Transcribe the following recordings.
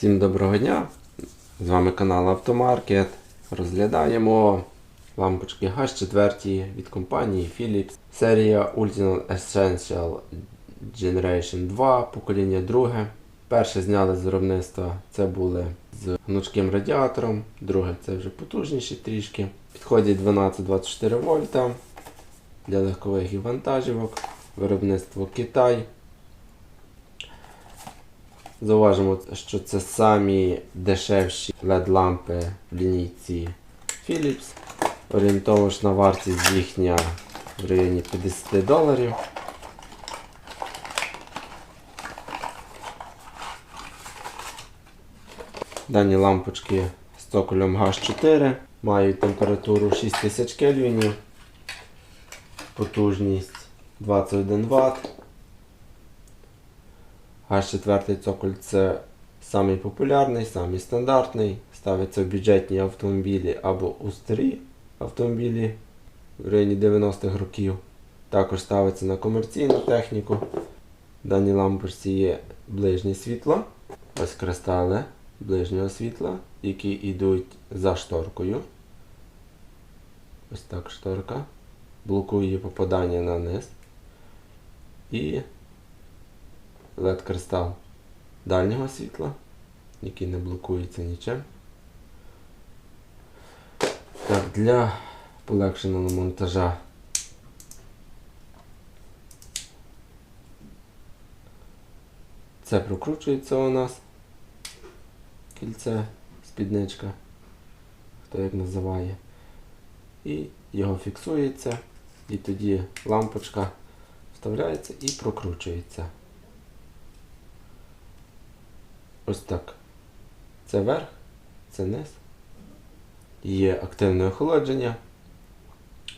Всім доброго дня! З вами канал Автомаркет. Розглядаємо лампочки H4 від компанії Philips. Серія Ultimate Essential Generation 2, покоління друге. Перше зняли з виробництва, це були з гнучким радіатором, друге це вже потужніші трішки. Підходять 12-24 вольта для легкових і вантажівок. Виробництво Китай. Зауважимо, що це самі дешевші LED-лампи в лінійці Philips. Орієнтовочна вартість їхня в районі 50 доларів. Дані лампочки з цоколем H4 мають температуру 6000 кельвінів, потужність 21 Вт. H4 цоколь це самий популярний, самий стандартний. Ставиться в бюджетні автомобілі або у старі автомобілі в районі 90-х років. Також ставиться на комерційну техніку. В даній лампочці є ближнє світло. Ось кристали ближнього світла, які йдуть за шторкою. Ось так шторка. Блокує попадання на низ. І LED кристал дальнього світла, який не блокується нічим. Так, для полегшеного монтажа це прокручується у нас кільце, спідничка, хто як називає. І його фіксується, і тоді лампочка вставляється і прокручується. Ось так. Це верх, це низ. Є активне охолодження.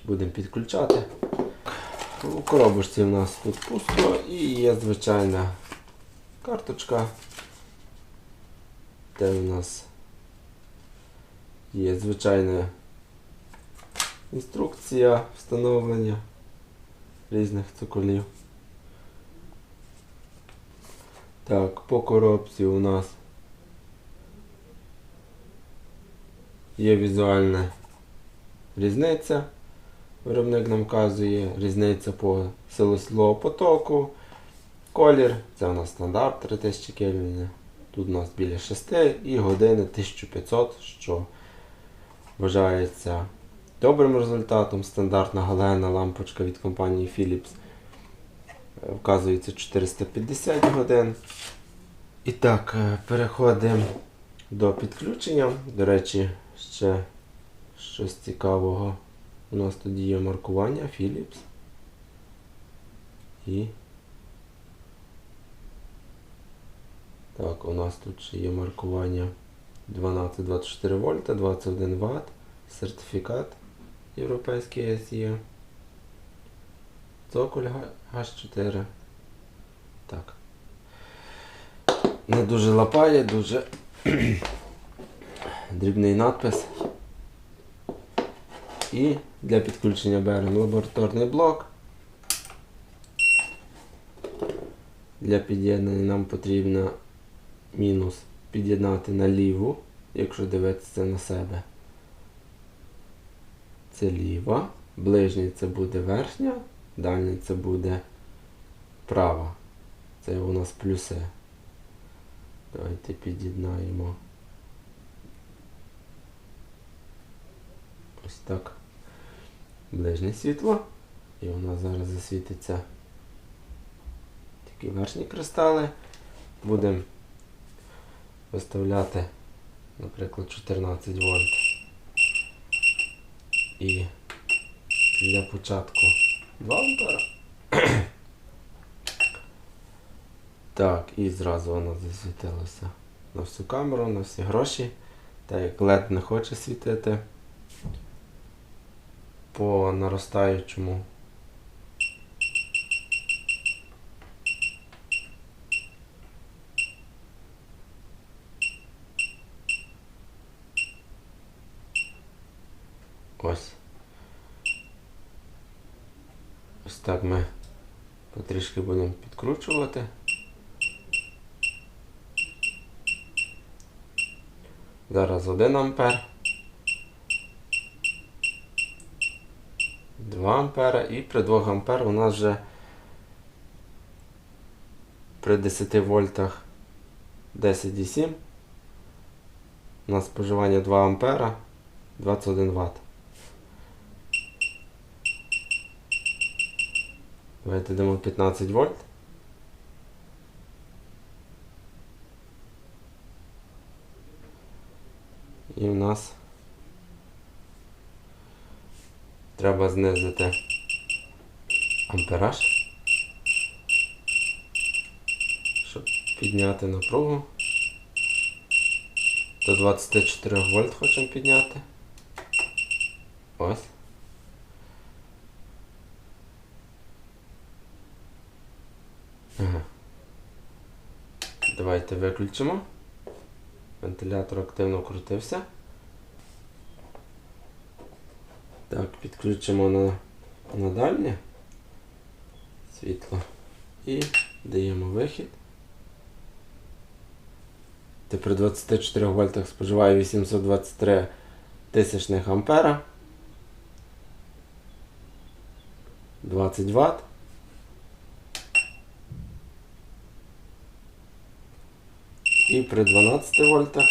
Будемо підключати. У коробочці у нас тут пусто і є звичайна карточка, де у нас є звичайна інструкція встановлення різних цоколів. Так, по коробці у нас є візуальна різниця. Виробник нам вказує різниця по силосилового потоку. Колір, це у нас стандарт 3000 кельвінів. Тут у нас біля 6 і години 1500, що вважається добрим результатом. Стандартна галена лампочка від компанії Philips вказується 450 годин. І так, е, переходимо до підключення. До речі, ще щось цікавого. У нас тут є маркування Philips. І так, у нас тут ще є маркування 12-24 вольта, 21 Вт, сертифікат європейський SE. Цоколь H4. Так. Не дуже лапає, дуже дрібний надпис. І для підключення беремо лабораторний блок. Для під'єднання нам потрібно мінус під'єднати на ліву, якщо дивитися на себе. Це ліва, ближній це буде верхня, дальній це буде права. Це у нас плюси. Давайте під'єднаємо. Ось так. Ближнє світло. І у нас зараз засвітиться такі верхні кристали. Будемо виставляти, наприклад, 14 вольт. І для початку 2 ампера. Так, і зразу воно засвітилося на всю камеру, на всі гроші. Так як LED не хоче світити по наростаючому. Ось. Ось так ми потрішки будемо підкручувати. Зараз 1 ампер. 2 ампера і при 2 ампер у нас вже при 10 вольтах 10,7 на споживання 2 ампера 21 Вт. Давайте дамо 15 вольт. І в нас треба знизити ампераж, щоб підняти напругу. До 24 вольт хочемо підняти. Ось. Ага. Давайте виключимо. Вентилятор активно крутився. Так, підключимо на, на дальнє світло і даємо вихід. Ти при 24 вольтах споживає 823 тисячних ампера. 20 Вт. І при 12 вольтах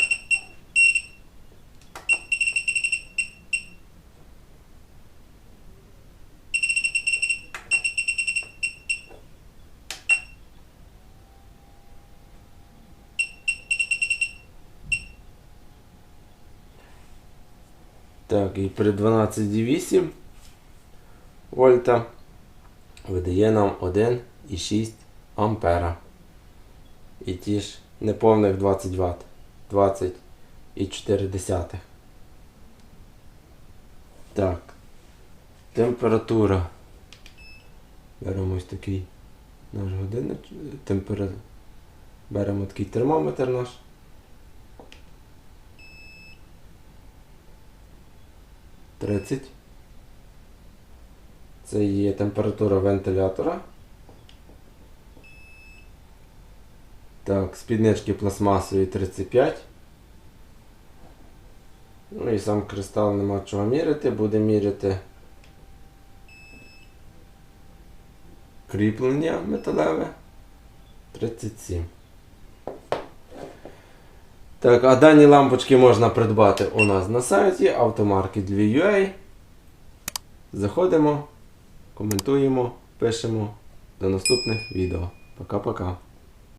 Так, і при 12,8 вольта видає нам 1,6 ампера. І ті ж неповних 20 Вт. 20,4. Так. Температура. Беремо ось такий наш годинник. Темпера... Беремо такий термометр наш. Тридцять. Це є температура вентилятора. Так, спіднички пластмасові 35. Ну і сам кристал нема чого міряти, буде міряти кріплення металеве 37. Так, а дані лампочки можна придбати у нас на сайті automarket.ua. Заходимо, коментуємо, пишемо. До наступних відео. Пока-пока.